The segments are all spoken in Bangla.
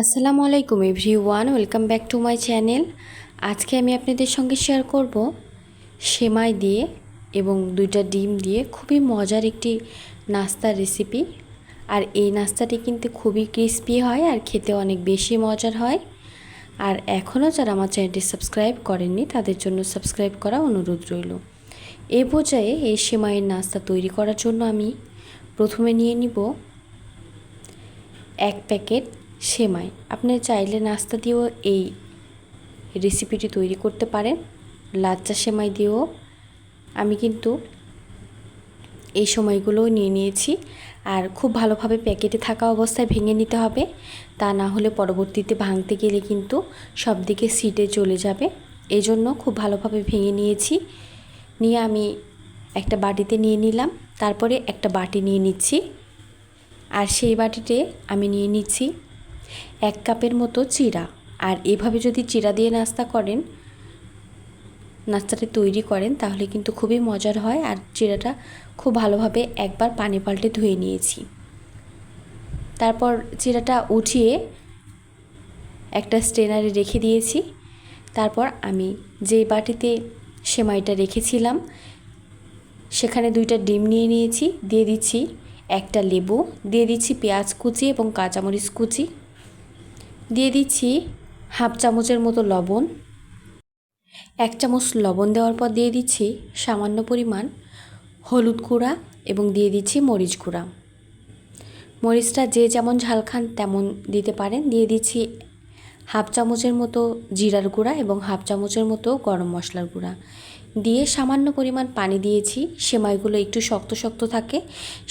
আসসালামু আলাইকুম everyone, welcome back to my channel. আজকে আমি আপনাদের সঙ্গে শেয়ার করব সেমাই দিয়ে এবং দুইটা ডিম দিয়ে খুবই মজার একটি নাস্তার রেসিপি আর এই নাস্তাটি কিন্তু খুবই ক্রিস্পি হয় আর খেতে অনেক বেশি মজার হয়। আর এখনও যারা আমার চ্যানেলটি সাবস্ক্রাইব করেননি, তাদের জন্য সাবস্ক্রাইব করা অনুরোধ রইল। এ পর্যায়ে এই সেমাইয়ের নাস্তা তৈরি করার জন্য আমি প্রথমে নিয়ে নিব এক প্যাকেট সেমাই। আপনি চাইলে নাস্তা দিয়েও এই রেসিপিটি তৈরি করতে পারেন। লাচ্চা সেমাই দিয়েও। আমি কিন্তু এই সময়গুলোও নিয়ে নিয়েছি। আর খুব ভালোভাবে প্যাকেটে থাকা অবস্থায় ভেঙে নিতে হবে। তা না হলে পরবর্তীতে ভাঙতে গেলে কিন্তু সব দিকে সিটে চলে যাবে। এজন্য খুব ভালোভাবে ভেঙে নিয়েছি। নিয়ে আমি একটা বাটিতে নিয়ে নিলাম। তারপরে একটা বাটি নিয়ে নিচ্ছি। আর সেই বাটিতে আমি নিয়ে নিচ্ছি এক কাপের মতো চিরা। আর এভাবে যদি চিরা দিয়ে নাস্তা করেন, নাস্তাটা তৈরি করেন, তাহলে কিন্তু খুবই মজার হয়। আর চিরাটা খুব ভালোভাবে একবার পানি পাল্টে ধুয়ে নিয়েছি। তারপর চিরাটা উঠিয়ে একটা স্ট্রেনারে রেখে দিয়েছি। তারপর আমি যেই বাটিতে সেমাইটা রেখেছিলাম, সেখানে দুইটা ডিম নিয়ে নিয়েছি। দিয়ে দিচ্ছি একটা লেবু, দিয়ে দিচ্ছি পেঁয়াজ কুচি এবং কাঁচামরিচ কুচি। দিয়ে দিচ্ছি হাফ চামচের মতো লবণ। এক চামচ লবণ দেওয়ার পর দিয়ে দিচ্ছি সামান্য পরিমাণ হলুদ গুঁড়া এবং দিয়ে দিচ্ছি মরিচ গুঁড়া। মরিচটা যে যেমন ঝাল খান তেমন দিতে পারেন। দিয়ে দিচ্ছি হাফ চামচের মতো জিরার গুঁড়া এবং হাফ চামচের মতো গরম মশলার গুঁড়া। দিয়ে সামান্য পরিমাণ পানি দিয়েছি। সেমাইগুলো একটু শক্ত শক্ত থাকে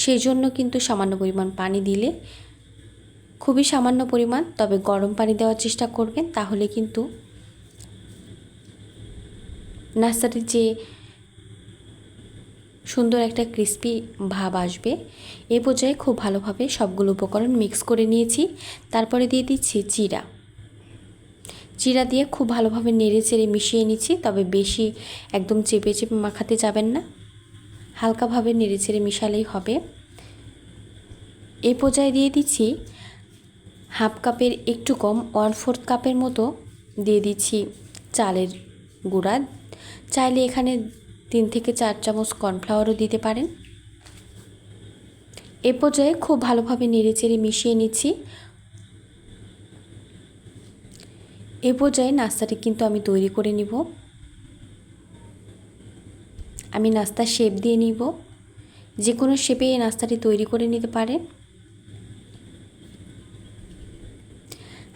সেই জন্য কিন্তু সামান্য পরিমাণ পানি দিলে খুবই সামান্য পরিমাণ, তবে গরম পানি দেওয়ার চেষ্টা করবেন, তাহলে কিন্তু নাস্তাটির যে সুন্দর একটা ক্রিস্পি ভাব আসবে। এ পর্যায়ে খুব ভালোভাবে সবগুলো উপকরণ মিক্স করে নিয়েছি। তারপরে দিয়ে দিচ্ছি জিরা। জিরা দিয়ে খুব ভালোভাবে নেড়ে চেড়ে মিশিয়ে নিচ্ছি, তবে বেশি একদম চেপে চেপে মাখাতে যাবেন না। হালকাভাবে নেড়ে চেড়ে মিশালেই হবে। এ পর্যায়ে দিয়ে দিচ্ছি হাফ কাপের একটু কম, ওয়ান ফোর্থ কাপের মতো দিয়ে দিচ্ছি চালের গুঁড়া। চাইলে এখানে তিন থেকে চার চামচ কর্নফ্লাওয়ারও দিতে পারেন। এ পর্যায়ে খুব ভালোভাবে নেড়ে চেড়ে মিশিয়ে নিচ্ছি। এ পর্যায়ে নাস্তাটি কিন্তু আমি তৈরি করে নিব। আমি নাস্তার শেপ দিয়ে নিব। যে কোনো শেপে এই নাস্তাটি তৈরি করে নিতে পারেন।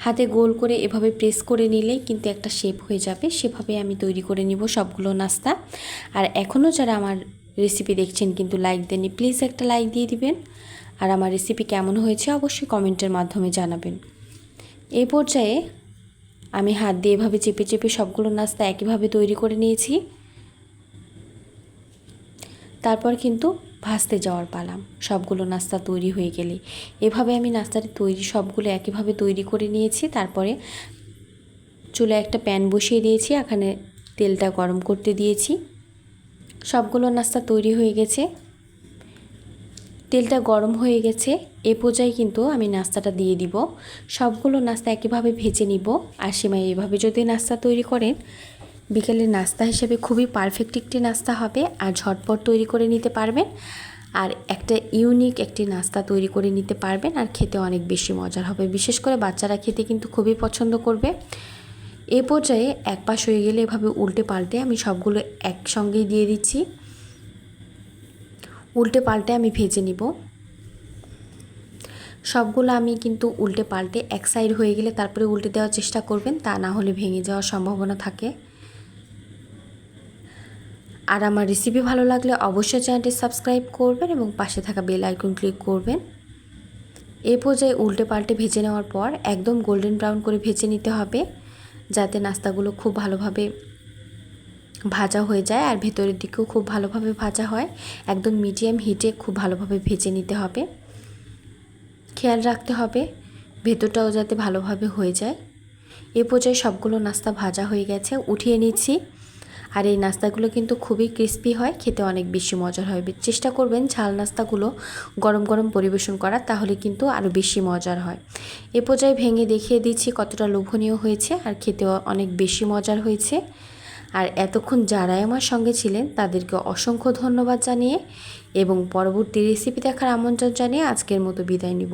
হাতে গোল করে এভাবে প্রেস করে নিলেই কিন্তু একটা শেপ হয়ে যাবে। সেভাবে আমি তৈরি করে নিব সবগুলো নাস্তা। আর এখনও যারা আমার রেসিপি দেখছেন কিন্তু লাইক দেননি প্লিজ একটা লাইক দিয়ে দিবেন। আর আমার রেসিপি কেমন হয়েছে অবশ্যই কমেন্টের মাধ্যমে জানাবেন। এই পর্যায়ে আমি হাত দিয়ে এভাবে চেপে চেপে সবগুলো নাস্তা একইভাবে তৈরি করে নিয়েছি। তারপর কিন্তু ভাজতে যাওয়ার পালাম। সবগুলো নাস্তা তৈরি হয়ে গেলে। এভাবে আমি নাস্তাটি তৈরি সবগুলো একইভাবে তৈরি করে নিয়েছি। তারপরে চুলে একটা প্যান বসিয়ে দিয়েছি, এখানে তেলটা গরম করতে দিয়েছি। সবগুলো নাস্তা তৈরি হয়ে গেছে। তেলটা গরম হয়ে গেছে। এ পর্যায়ে কিন্তু আমি নাস্তাটা দিয়ে দিব। সবগুলো নাস্তা একইভাবে ভেজে নিব। আর সেমাই এভাবে যদি নাস্তা তৈরি করেন বিকেলের নাস্তা হিসেবে খুবই পারফেক্ট একটি নাস্তা হবে, আর ঝটপট তৈরি করে নিতে পারবেন। আর একটা ইউনিক একটি নাস্তা তৈরি করে নিতে পারবেন, আর খেতে অনেক বেশি মজার হবে। বিশেষ করে বাচ্চারা খেতে কিন্তু খুবই পছন্দ করবে। এ পর্যায়ে এক পাশ হয়ে গেলে এভাবে উল্টে পাল্টে আমি সবগুলো একসঙ্গেই দিয়ে দিচ্ছি। উল্টে পাল্টে আমি ভেজে নিব। সবগুলো আমি কিন্তু উল্টে পাল্টে এক সাইড হয়ে গেলে তারপরে উল্টে দেওয়ার চেষ্টা করবেন, তা না হলে ভেঙে যাওয়ার সম্ভাবনা থাকে। আর আমার রেসিপি ভালো লাগলে অবশ্যই চ্যানেলটি সাবস্ক্রাইব করবেন এবং পাশে থাকা বেল আইকন ক্লিক করবেন। এ পর্যায়ে উল্টে পাল্টে ভেজে নেওয়ার পর একদম গোল্ডেন ব্রাউন করে ভেজে নিতে হবে, যাতে নাস্তাগুলো খুব ভালোভাবে ভাজা হয়ে যায় আর ভেতরের দিকেও খুব ভালোভাবে ভাজা হয়। একদম মিডিয়াম হিটে খুব ভালোভাবে ভেজে নিতে হবে। খেয়াল রাখতে হবে, ভেতরটাও যাতে ভালোভাবে হয়ে যায়। এ পর্যায়ে সবগুলো নাস্তা ভাজা হয়ে গেছে, উঠিয়ে নিচ্ছি। আর এই নাস্তাগুলো কিন্তু খুবই ক্রিস্পি হয়, খেতে অনেক বেশি মজার হয় চেষ্টা করবেন ঝাল নাস্তাগুলো গরম গরম পরিবেশন করার, তাহলে কিন্তু আরও বেশি মজার হয়। এ পর্যায়ে ভেঙে দেখিয়ে দিচ্ছি কতটা লোভনীয় হয়েছে, আর খেতেও অনেক বেশি মজার হয়েছে। আর এতক্ষণ যারাই আমার সঙ্গে ছিলেন তাদেরকে অসংখ্য ধন্যবাদ জানিয়ে এবং পরবর্তী রেসিপি দেখার আমন্ত্রণ জানিয়ে আজকের মতো বিদায় নিব।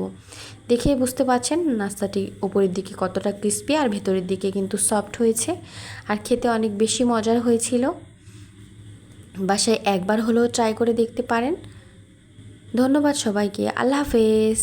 দেখে বুঝতে পারছেন নাস্তাটি ওপরের দিকে কতটা ক্রিস্পি আর ভেতরের দিকে কিন্তু সফট হয়েছে আর খেতে অনেক বেশি মজার হয়েছিল। বাসায় একবার হলেও ট্রাই করে দেখতে পারেন। ধন্যবাদ সবাইকে, আল্লাহ হাফেজ।